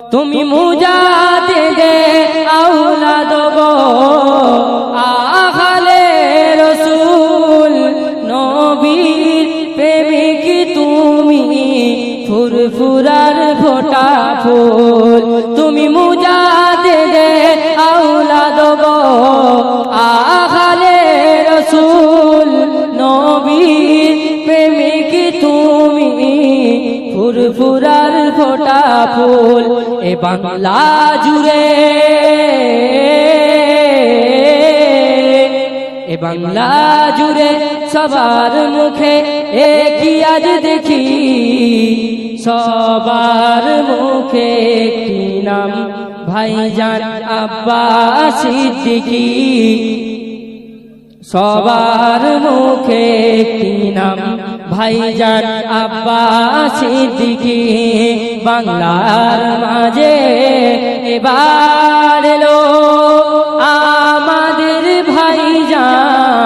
তুমি মুজাতে দে আউলাদ গো আহলে রসুল, নবীর প্রেমিক তুমি, ফুরফুরার ফোটা ফুল। তুমি মুজাতে দে আউলাদ গো আহলে রসুল, নবীর প্রেমিক তুমি, ফুরফুরার ফোটা ফুল। এ বাংলা জুড়ে। এ বাংলা জুড়ে সবার মুখে একই আজ দেখি। সবার মুখে একটি নাম, ভাইজান আব্বাস সিদ্দিকী। সবার মুখে একটি নাম, ভাইজান আব্বাস সিদ্দিকী। বাংলার মাঝে এবার এলো আমাদের ভাইজান।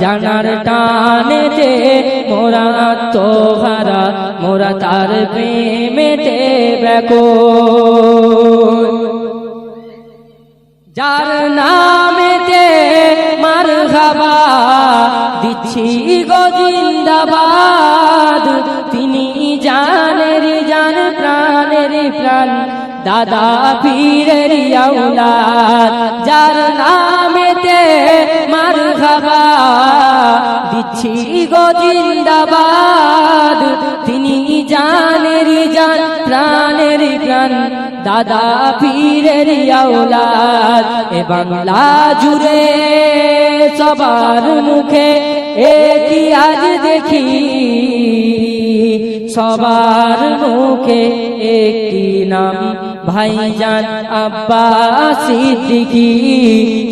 জানার টানেতে মোরা তো হারা মোরা তার প্রেমেতে ব্যাকুল। যার নামেতে মার খাবা দিচ্ছি গো জিন্দাবাদ। প্রাণ। দাদা পীরের যার নামেতে মার খাবা। দিচ্ছি গো জিন্দাবাদ, তিনি জানের জান, প্রাণের প্রাণ। দাদা পীরের আওলাদ, এ বাংলা জুড়ে সবার মুখে একই আজ দেখি। সবার মুখে একটি নাম। ভাইজান আব্বাস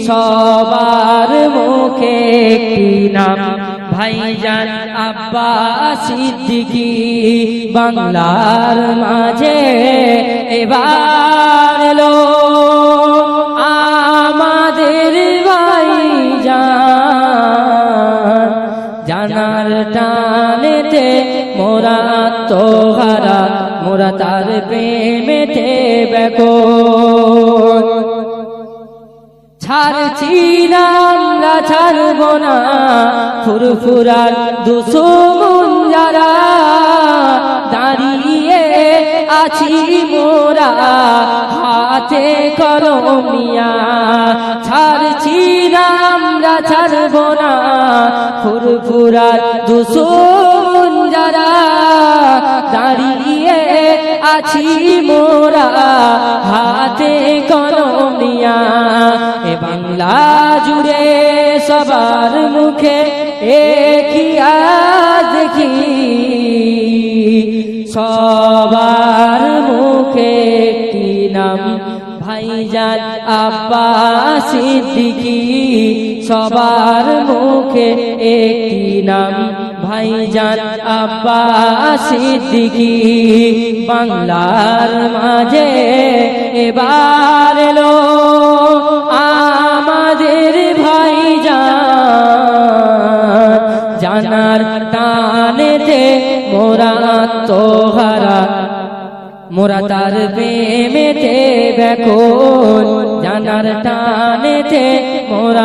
সবার মুখে একটি নাম। ভাইজান আব্বাস বাংলার মাঝে এবার এলো। জানার টানেতে, মোরা তো হারা মোরা তার প্রেমেতে বেকন ছাড়ছি না ছাড়ব না, ফুরফুরার দুসুমুন যারা, দাঁড়িয়ে আছি মোরা, হাতে কলমিয়া ছাড়ছি না আমরা ছাড়ব না। ফুরফুরার দুসুমুন যারা দাঁড়িয়ে আছি মোরা। হাতে কলমিয়া এ বাংলা জুড়ে সবার মুখে একই দেখি। সবার মুখে একটি নাম ভাইজান আব্বাস সিদ্দিকী, সবার মুখে একটি নাম। ভাইজান আব্বাস সিদ্দিকী, বাংলার মাঝে এবার এলো আমাদের ভাইজান জানার টানেতে মোরা তো মোরা তার প্রেমেতে ব্যাকুল জানার টানেতে মোরা